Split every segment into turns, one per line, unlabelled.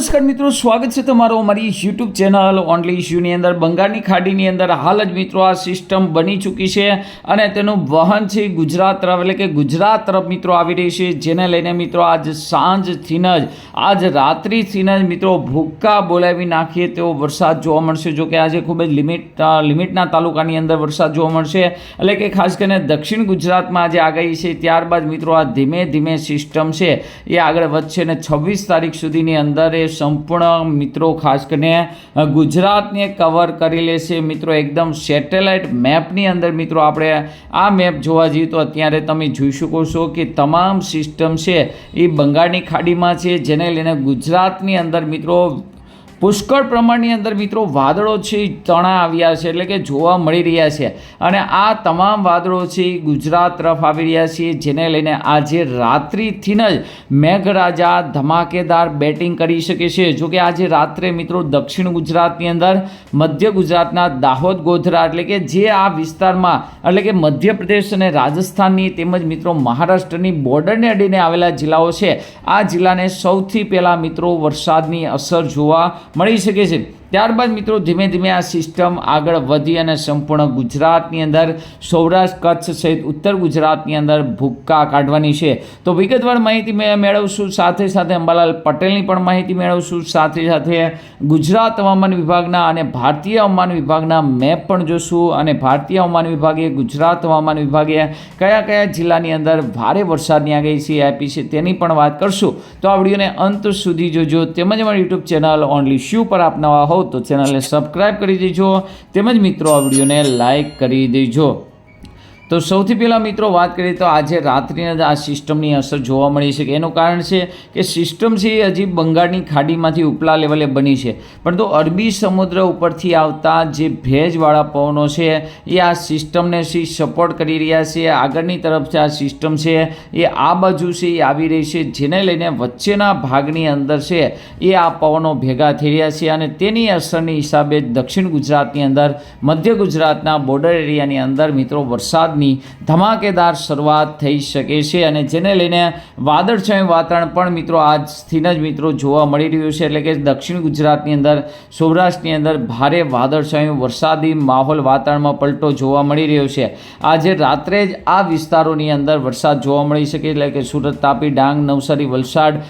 નમસ્કાર મિત્રો, સ્વાગત છે તમારો અમારી યુટ્યુબ ચેનલ ઓનલી ઇશ્યુની અંદર. બંગાળની ખાડીની અંદર હાલ જ મિત્રો આ સિસ્ટમ બની ચૂકી છે અને તેનું વહન છે ગુજરાત તરફ, એટલે કે ગુજરાત તરફ મિત્રો આવી રહી છે, જેને લઈને મિત્રો આજ સાંજથી જ, આજ રાત્રિથી જ મિત્રો ભૂક્કા બોલાવી નાખીએ તેવો વરસાદ જોવા મળશે. જો કે આજે ખૂબ જ લિમિટ લિમિટના તાલુકાની અંદર વરસાદ જોવા મળશે. એટલે કે ખાસ કરીને દક્ષિણ ગુજરાતમાં આજે આગાહી છે, ત્યારબાદ મિત્રો આ ધીમે ધીમે સિસ્ટમ છે એ આગળ વધશે અને છવ્વીસ તારીખ સુધીની અંદર એ સંપૂર્ણ મિત્રો, ખાસ કરીને ગુજરાતને કવર કરી લેશે. મિત્રો, એકદમ સેટેલાઇટ મેપની અંદર, મિત્રો, આપણે આ મેપ જોવા જઈએ તો અત્યારે તમે જોઈ શકો છો કે તમામ સિસ્ટમ છે એ બંગાળની ખાડીમાં છે. જેને લઈને ગુજરાતની અંદર, મિત્રો પુષ્કળ પ્રમાણની અંદર મિત્રો વાદળો છે તણા આવ્યા છે, એટલે કે જોવા મળી રહ્યા છે. અને આ તમામ વાદળો છે, ગુજરાત તરફ આવી રહ્યા છે, જેને લઈને આજે રાત્રિથી જ મેઘરાજા ધમાકેદાર બેટિંગ કરી શકે છે. જો કે આજે રાત્રે મિત્રો દક્ષિણ ગુજરાતની અંદર, મધ્ય ગુજરાતના દાહોદ, ગોધરા, એટલે કે જે આ વિસ્તારમાં, એટલે કે મધ્યપ્રદેશ અને રાજસ્થાનની તેમજ મિત્રો મહારાષ્ટ્રની બોર્ડરને અડીને આવેલા જિલ્લાઓ છે. આ જિલ્લાને સૌથી પહેલાં મિત્રો વરસાદની અસર જોવા મળી શકે છે. ત્યારબાદ મિત્રો ધીમે ધીમે આ સિસ્ટમ આગળ વધી અને સંપૂર્ણ ગુજરાતની અંદર સૌરાષ્ટ્ર, કચ્છ સહિત ઉત્તર ગુજરાતની અંદર ભૂક્કા કાઢવાની છે. તો વિગતવાર માહિતી મેં મેળવશું, સાથે સાથે અંબાલાલ પટેલની પણ માહિતી મેળવશું, સાથે સાથે ગુજરાત હવામાન વિભાગના અને ભારતીય હવામાન વિભાગના મેપ પણ જોશું અને ભારતીય હવામાન વિભાગે, ગુજરાત હવામાન વિભાગે કયા કયા જિલ્લાની અંદર ભારે વરસાદની આગાહી આપી છે તેની પણ વાત કરશું. તો આ વિડીયોને અંત સુધી જોજો. તેમજ અમારી યુટ્યુબ ચેનલ ઓનલી શ્યુ પર આપ નવા તો ચેનલને સબસ્ક્રાઈબ કરી દેજો. તેમજ મિત્રો આ વિડીયોને લાઇક કરી દેજો. તો સૌથી પહેલાં મિત્રો વાત કરીએ તો આજે રાત્રિના આ સિસ્ટમની અસર જોવા મળી છે એનું કારણ છે કે સિસ્ટમ છે એ હજી બંગાળની ખાડીમાંથી ઉપલા લેવલે બની છે. પરંતુ અરબી સમુદ્ર ઉપરથી આવતા જે ભેજવાળા પવનો છે એ આ સિસ્ટમને સી સપોર્ટ કરી રહ્યા છે. આગળની તરફ આ સિસ્ટમ છે એ આ બાજુ છે એ આવી રહી છે. જેને લઈને વચ્ચેના ભાગની અંદર છે એ આ પવનો ભેગા થઈ રહ્યા છે અને તેની અસરની હિસાબે દક્ષિણ ગુજરાતની અંદર, મધ્ય ગુજરાતના બોર્ડર એરિયાની અંદર મિત્રો વરસાદની ધમાકેદાર શરૂઆત થઈ શકે છે અને જેને લઈને વાદળછાયું વાતાવરણ પણ મિત્રો આજથી જ મિત્રો જોવા મળી રહ્યું છે. એટલે કે દક્ષિણ ગુજરાતની અંદર, સૌરાષ્ટ્રની અંદર ભારે વાદળછાયું, વરસાદી માહોલ વાતાવરણમાં પલટો જોવા મળી રહ્યો છે. આજે રાત્રે જ આ વિસ્તારોની અંદર વરસાદ જોવા મળી શકે એટલે કે સુરત, તાપી, ડાંગ, નવસારી, વલસાડ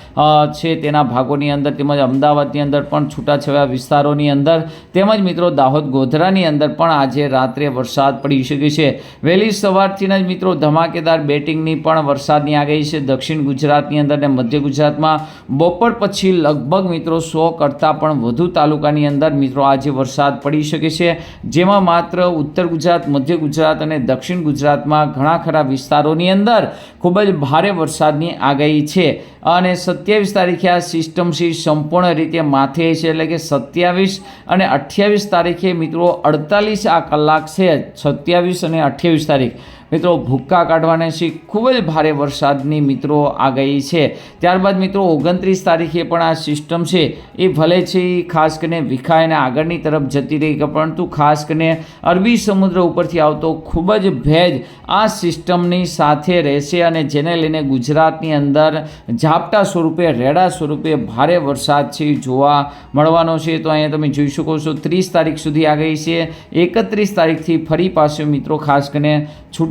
છે તેના ભાગોની અંદર તેમજ અમદાવાદની અંદર પણ છૂટાછવાયા વિસ્તારોની અંદર તેમજ મિત્રો દાહોદ ગોધરાની અંદર પણ આજે રાત્રે વરસાદ પડી શકે છે. વહેલી સવારથી જ મિત્રો ધમાકેદાર બેટિંગની પણ વરસાદની આગાહી છે. દક્ષિણ ગુજરાતની અંદર અને મધ્ય ગુજરાતમાં બપોર પછી લગભગ મિત્રો સો કરતાં પણ વધુ તાલુકાની અંદર મિત્રો આજે વરસાદ પડી શકે છે. જેમાં માત્ર ઉત્તર ગુજરાત, મધ્ય ગુજરાત અને દક્ષિણ ગુજરાતમાં ઘણા ખરા વિસ્તારોની અંદર ખૂબ જ ભારે વરસાદની આગાહી છે. અને સત્યાવીસ તારીખે આ સિસ્ટમ સી સંપૂર્ણ રીતે માથે છે. એટલે કે સત્યાવીસ અને અઠ્યાવીસ તારીખે મિત્રો અડતાલીસ આ કલાક છે. સત્યાવીસ અને અઠ્યાવીસ તારીખ. like મિત્રો, ભૂક્કા કાઢવાના છે ખૂબ જ ભારે વરસાદની મિત્રો આ ગઈ છે. ત્યારબાદ મિત્રો, ઓગણત્રીસ તારીખે પણ આ સિસ્ટમ છે, એ ભલે છે ખાસ કરીને વિખાઈને આગળની તરફ જતી રહી પરંતુ ખાસ કરીને અરબી સમુદ્ર ઉપરથી આવતો ખૂબ જ ભેજ આ સિસ્ટમની સાથે રહેશે અને જેને લઈને ગુજરાતની અંદર ઝાપટા સ્વરૂપે, રેડા સ્વરૂપે ભારે વરસાદ છે જોવા મળવાનો છે. તો અહીંયા તમે જોઈ શકો છો, ત્રીસ તારીખ સુધી આગાહી છે. એકત્રીસ તારીખથી ફરી પાછું મિત્રો, ખાસ કરીને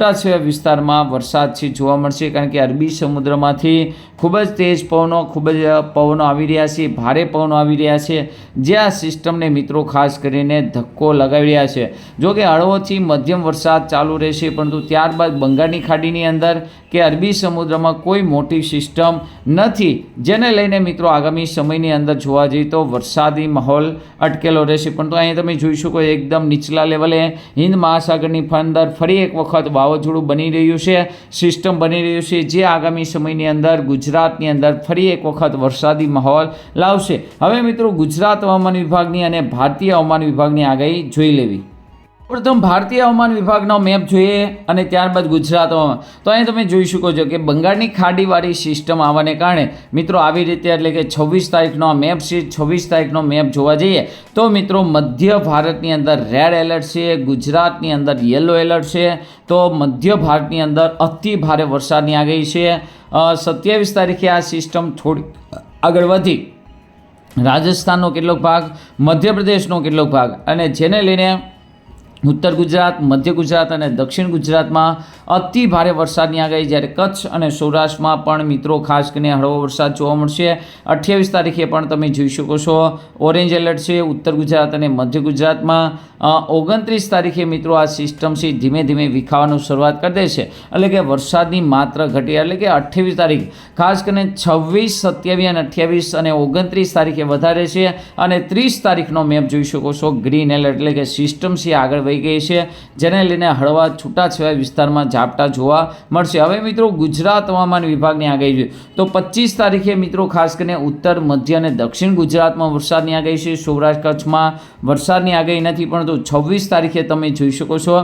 છૂટાછવાયા વિસ્તારમાં વરસાદ છે જોવા મળશે કારણ કે અરબી સમુદ્રમાંથી ખૂબ જ તેજ પવનો, ખૂબ જ પવનો આવી રહ્યા છે, ભારે પવનો આવી રહ્યા છે. જે આ સિસ્ટમને મિત્રો ખાસ કરીને ધક્કો લગાવી રહ્યા છે. જો કે હળવોથી મધ્યમ વરસાદ ચાલુ રહેશે, પરંતુ ત્યારબાદ બંગાળની ખાડીની અંદર કે અરબી સમુદ્રમાં કોઈ મોટી સિસ્ટમ નથી. જેને લઈને મિત્રો આગામી સમયની અંદર જોવા જઈએ તો વરસાદી માહોલ અટકેલો રહેશે. પરંતુ અહીંયા તમે જોઈ શકો એકદમ નીચલા લેવલે હિન્દ મહાસાગરની અંદર ફરી એક વખત વાવાઝોડું બની રહ્યું છે, સિસ્ટમ બની રહ્યું છે, જે આગામી સમયની અંદર ગુજરાતની અંદર ફરી એક વખત વરસાદી માહોલ લાવશે. હવે મિત્રો ગુજરાત હવામાન વિભાગની અને ભારતીય હવામાન વિભાગની આગાહી જોઈ લેવી. પ્રથમ ભારતીય હવામાન વિભાગનો મેપ જોઈએ અને ત્યારબાદ ગુજરાત તો અહીં તમે જોઈ શકો છો કે બંગાળની ખાડીવાળી સિસ્ટમ આવવાને કારણે, મિત્રો, આવી રીતે એટલે કે છવ્વીસ તારીખનો મેપ છે, છવ્વીસ તારીખનો મેપ જોવા જઈએ, તો મિત્રો, મધ્ય ભારતની અંદર રેડ એલર્ટ છે, ગુજરાતની અંદર યલો એલર્ટ છે, તો મધ્ય ભારતની અંદર અતિ ભારે વરસાદની આગાહી છે. સત્યાવીસ તારીખે આ સિસ્ટમ થોડી આગળ વધી. રાજસ્થાનનો કેટલોક ભાગ, મધ્યપ્રદેશનો કેટલોક ભાગ, અને જેને લઈને ઉત્તર ગુજરાત, મધ્ય ગુજરાત અને દક્ષિણ ગુજરાતમાં અતિ ભારે વરસાદની આગાહી. જ્યારે કચ્છ અને સૌરાષ્ટ્રમાં પણ મિત્રો ખાસ કરીને હળવો વરસાદ જોવા મળશે. અઠ્યાવીસ તારીખે પણ તમે જોઈ શકો છો. ઓરેન્જ એલર્ટ છે ઉત્તર ગુજરાત અને મધ્ય ગુજરાતમાં. ઓગણત્રીસ તારીખે મિત્રો આ સિસ્ટમ છે, ધીમે ધીમે વિખાવાનું શરૂઆત કરી દે છે. એટલે કે વરસાદની માત્ર ઘટી એટલે કે અઠ્યાવીસ તારીખ, ખાસ કરીને છવ્વીસ, સત્યાવીસ અને અઠ્યાવીસ અને ઓગણત્રીસ તારીખે વધારે છે અને ત્રીસ તારીખનો મેપ જોઈ શકો છો ગ્રીન એલર્ટ એટલે કે સિસ્ટમ છે, આગળ વહી ગઈ છે, જેને લઈને હળવા છૂટાછવાયા વિસ્તારમાં ઝાપટા જોવા મળશે. હવે મિત્રો ગુજરાત હવામાન વિભાગની આગાહી જોઈએ તો પચીસ તારીખે મિત્રો ખાસ કરીને ઉત્તર, મધ્ય અને દક્ષિણ ગુજરાતમાં વરસાદની આગાહી છે. સૌરાષ્ટ્ર કચ્છમાં વરસાદની આગાહી નથી પરંતુ છવ્વીસ તારીખે તમે જોઈ શકો છો.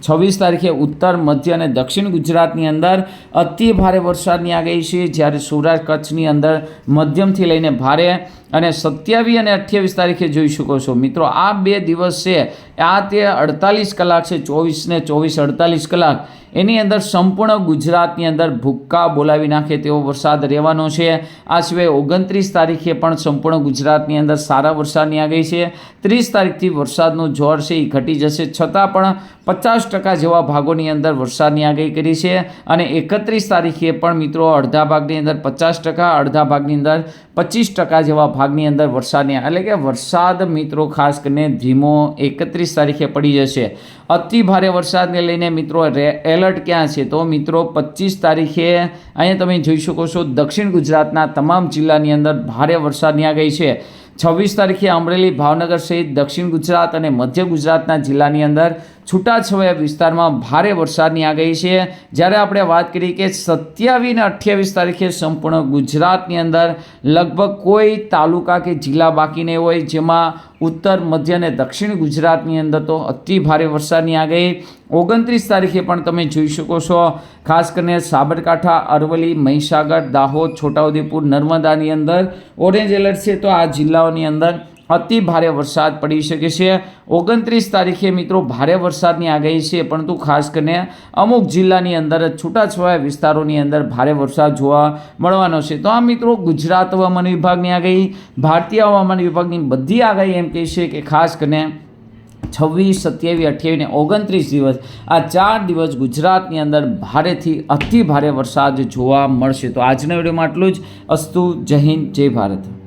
છવ્વીસ તારીખે ઉત્તર, મધ્ય અને દક્ષિણ ગુજરાતની અંદર અતિ ભારે વરસાદની આગાહી છે. જ્યારે સૌરાષ્ટ્ર કચ્છની અંદર મધ્યમથી લઈને ભારે અને સત્યાવીસ અને અઠ્યાવીસ તારીખે જોઈ શકો છો. મિત્રો, આ બે દિવસ છે આ તે અડતાલીસ કલાક છે. ચોવીસ ને ચોવીસ અડતાલીસ કલાક. એની અંદર સંપૂર્ણ ગુજરાતની અંદર ભૂક્કા બોલાવી નાખે તેવો વરસાદ રહેવાનો છે. આ સિવાય ઓગણત્રીસ તારીખે પણ સંપૂર્ણ ગુજરાતની અંદર સારા વરસાદની આગાહી છે. ત્રીસ તારીખથી વરસાદનું જોર છે, એ ઘટી જશે. છતાં પણ પચાસ ટકા જેવા ભાગોની અંદર વરસાદની આગાહી કરી છે અને એકત્રીસ તારીખે પણ મિત્રો અડધા ભાગની અંદર પચાસ ટકા, અડધા ભાગની અંદર પચીસ ટકા જેવા ભાગની અંદર વરસાદની એટલે કે વરસાદ મિત્રો ખાસ કરીને ધીમો એકત્રીસ તારીખે પડી જશે. અતિ ભારે વરસાદને લઈને મિત્રો રે એલર્ટ ક્યાં છે? તો મિત્રો, પચીસ તારીખે અહીંયા તમે જોઈ શકો છો, દક્ષિણ ગુજરાતના તમામ જિલ્લાની અંદર ભારે વરસાદની આગાહી છે. છવ્વીસ તારીખે અમરેલી, ભાવનગર સહિત દક્ષિણ ગુજરાત અને મધ્ય ગુજરાતના જિલ્લાની અંદર છૂટાછવાયા વિસ્તારમાં ભારે વરસાદની આગાહી છે. જ્યારે આપણે વાત કરીએ કે સત્યાવીસ ને અઠ્યાવીસ તારીખે સંપૂર્ણ ગુજરાતની અંદર લગભગ કોઈ તાલુકા કે જિલ્લા બાકી નહીં હોય, જેમાં ઉત્તર, મધ્ય અને દક્ષિણ ગુજરાતની અંદર તો અતિ ભારે વરસાદની આગાહી. ઓગણત્રીસ તારીખે પણ તમે જોઈ શકો છો, ખાસ કરીને સાબરકાંઠા, અરવલ્લી, મહીસાગર, દાહોદ, છોટાઉદેપુર, નર્મદાની અંદર. ઓરેન્જ એલર્ટ છે તો આ જિલ્લાઓની અંદર અતિ ભારે વરસાદ પડી શકે છે. ઓગણત્રીસ તારીખે મિત્રો ભારે વરસાદની આગાહી છે, પરંતુ ખાસ કરીને અમુક જિલ્લાની અંદર છૂટાછવાયા વિસ્તારોની અંદર ભારે વરસાદ જોવા મળવાનો છે. તો આ મિત્રો ગુજરાત હવામાન વિભાગની આગાહી, ભારતીય હવામાન વિભાગની બધી આગાહી એમ કહે છે કે ખાસ કરીને છવ્વીસ, સત્યાવીસ, અઠ્યાવીસ ને ઓગણત્રીસ દિવસ, આ ચાર દિવસ ગુજરાતની અંદર ભારેથી અતિ ભારે વરસાદ જોવા મળશે. તો આજના વિડીયોમાં આટલું જ. અસ્તુ, જય હિન્દ, જય ભારત.